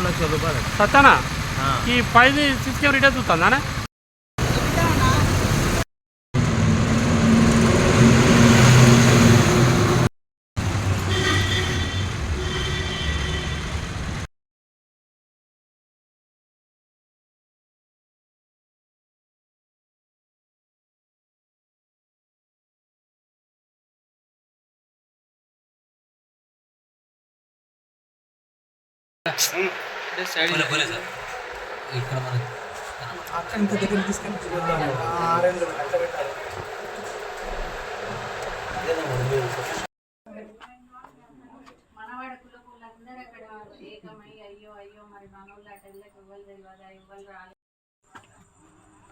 మూడు లక్షల రూపాయలు సత్తానా. ఈ పైది సిసి కెమెరా ఇటే చూస్తుందానే పోలే పోలే సార్ ఇక్కడ మనకి మనవాడ కులకులందరూ అక్కడ ఏకమై అయ్యో అయ్యో మరి మనోళ్ళు అటు వెళ్ళక ఇవ్వాలి తెలియదా ఇవ్వాలి రాలేదు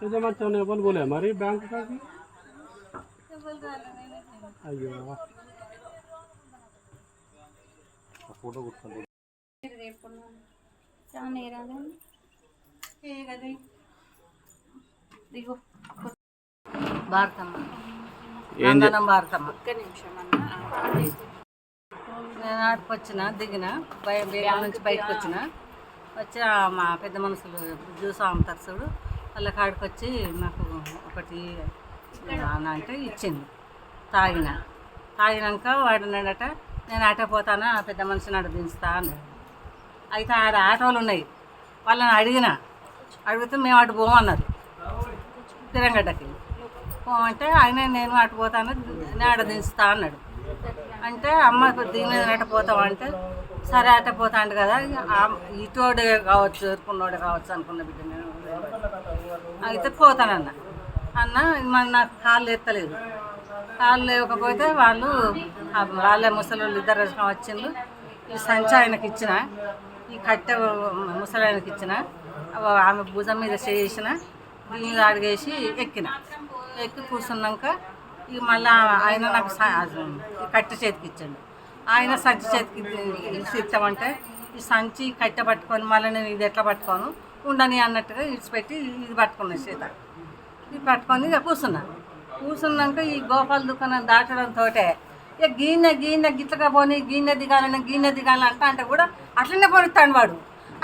నిజమంతా ఎవరు పోలే మరి బ్యాంక్ కాడికి ఇవ్వాలి రాలేదు అయ్యో రేపు చాలా రాదండి ఏ కది దిగు భారతమ్మ నందనం భారతమ్మ ఒక్క నిమిషం అన్న నేను ఆడికి వచ్చిన దిగిన బయ బేగం నుంచి బయటకు వచ్చిన వచ్చి మా పెద్ద మనుషులు జ్యూస్ అమ్ముతారు చూడు వాళ్ళ కాడికి వచ్చి నాకు ఒకటి అంటే ఇచ్చింది. తాగిన. తాగినాక వాడు అన్నాడట నేను ఆటో పోతానా పెద్ద మనిషిని ఆడ దించుతా అన్నాడు. అయితే ఆడ ఆటోలు ఉన్నాయి. వాళ్ళని అడిగిన అడిగితే మేము అటు పోమన్నారు. తిరంగడ్డకి. పోమంటే ఆయన నేను అటు పోతాను నేడ దించుతా అన్నాడు. అంటే అమ్మ దీని మీద అట పోతామంటే సరే అట పోతాండు కదా ఇటోడే కావచ్చు ఎరుకున్నోడే కావచ్చు అనుకున్న బిడ్డ నేను. అయితే పోతానన్న. అన్న మన నాకు కాళ్ళు ఎత్తలేదు. కాళ్ళు లేకపోతే వాళ్ళు వాళ్ళే ముసలి వాళ్ళు ఇద్దరు వచ్చిండ్రు. ఈ సంచి ఆయనకి ఇచ్చిన. ఈ కట్టె ముసలి ఇచ్చిన ఆమె భుజం మీద చేసిన దీని అడిగేసి ఎక్కిన. ఎక్కి కూర్చున్నాక ఇక మళ్ళీ ఆయన నాకు కట్టె చేతికి ఇచ్చాడు. ఆయన సంచి చేతికి ఇచ్చామంటే ఈ సంచి కట్టె పట్టుకొని మళ్ళీ నేను ఇది ఎట్లా పట్టుకోను? ఉండని అన్నట్టుగా ఇడిచిపెట్టి ఇది పట్టుకున్నా చేత ఇది పట్టుకొని ఇక కూర్చున్నా. కూర్చున్నాక ఈ గోపాల దుకాణం దాటడంతో ఇక గీనె గీనె గిట్లగా పోని గీనె దిగాలని గీనె దిగాలని అంట అంటే కూడా అట్లనే పోనిస్తాడు వాడు.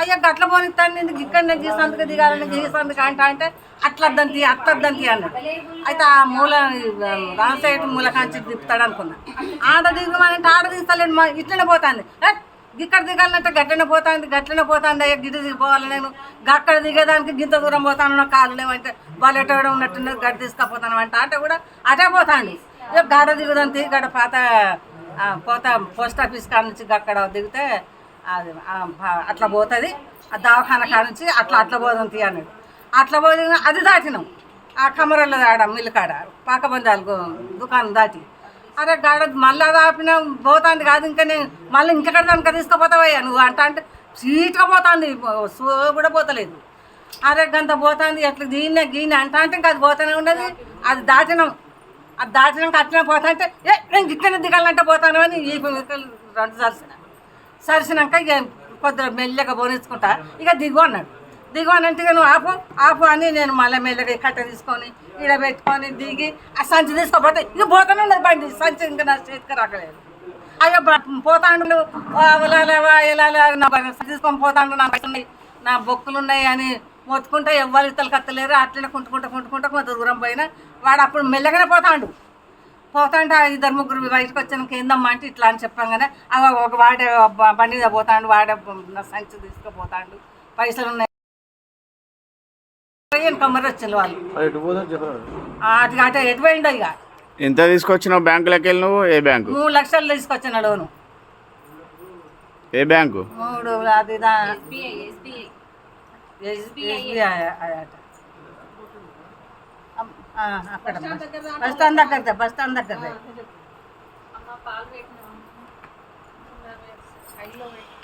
అయ్యా గట్ల పోనిస్తాను నేను ఇక్కడనే గీసందుకు దిగాలని గీసందుకు అంట అంటే అట్లద్దంతి అత్తద్దంతి అన్నాడు. అయితే ఆ మూల రామ్ మూలకాంచి మూల కాంచి తిప్పుతాడు అనుకున్నా. ఆడ దిగమనంటే ఆడ తీస్తాలేడు మా ఇట్లనే పోతాంది. ఇక్కడ దిగాలంటే గట్లనే పోతాంది గట్లనే పోతాంది అయ్యా గిడ్డ దిగిపోవాలి నేను. అక్కడ దిగేదానికి గింత దూరం పోతాను కాళ్ళు లేవంటే బలెటోడ ఉన్నట్టున్నది గడ్డ తీసుకపోతాను అంటే అంటే కూడా అటే పోతాండి ఇక గాడ దిగుదంతి గడ పాత పోతా పోస్ట్ ఆఫీస్ కాడ నుంచి అక్కడ దిగితే అట్లా పోతుంది. ఆ దవాఖాన కాడ నుంచి అట్లా అట్లా పోదంతి అన్నాడు అట్లా పోయి అది దాటినాం. ఆ కమరల్లో దాడ మిల్లు కాడ పాకబందాలు దుకాణం దాటి. అరే గాడ మళ్ళీ దాపినా పోతాంది కాదు ఇంకా నేను మళ్ళీ ఇంకెక్కడ దానికి తీసుకుపోతావయ్యా నువ్వు అంట అంటే సీట్గా పోతాంది సో కూడా పోతలేదు. అరే గంత పోతాంది ఎట్లా దీన్నే గీని అంట అంటే ఇంకా అది పోతానే ఉండదు అది దాటినాం. అది దాటినాక అట్లనే పోతా అంటే ఏ నేను ఇక్కడనే దిగాలంటే పోతాను అని ఈ రెండు దర్శనం సరిసినాక ఇక కొద్దిగా మెల్లగా బోనించుకుంటా ఇక దిగు అన్నాడు. దిగు అని అంటే ఇక నువ్వు ఆపు ఆపు అని నేను మళ్ళీ మెల్లగా కట్ట తీసుకొని ఈడ పెట్టుకొని దిగి ఆ సంచి తీసుకోపోతే ఇక పోతానే బండి. సంచి ఇంకా నా చేతికి రాకలేదు. అయ్యో పోతాండు. అవలాలేవా ఎలా నా సంచి తీసుకొని పోతాండు. నా బయట ఉన్నాయి నా బొక్కులు ఉన్నాయి అని మొత్తుకుంటే ఎవ్వరు ఇతలు కత్తలేరు అట్లనే కుంటుకుంటా కుంటుకుంటా కొంత దూరం పోయినా వాడు అప్పుడు మెల్లగానే పోతాండు. పోతాంటే ఇద్దరు ముగ్గురు బయటకు వచ్చాక ఏందమ్మా అంటే ఇట్లా అని చెప్పంగానే అవ ఒక వాడే బండి మీద పోతాండు వాడే నా సంచి తీసుకుపోతాండు. పైసలు ఉన్నాయి. కమ్మరి వచ్చింది వాళ్ళు. ఎటు పోదని చెప్పారు? ఆ, అటు అటు ఎటు పోయిండో ఇక ఎంత తీసుకొచ్చినావు బ్యాంకులోకి వెళ్ళి నువ్వు? ఏ బ్యాంకు? మూడు లక్షలు తీసుకొచ్చిన లోను. ఏ బ్యాంకు? మూడు అది దా- ఎస్బీఐ ఎస్బీఐ. అక్కడ బస్ స్టాండ్ దగ్గర బస్ స్టాండ్ దగ్గర అమ్మ పాలు పెట్టినా? ఐదులో పెట్టి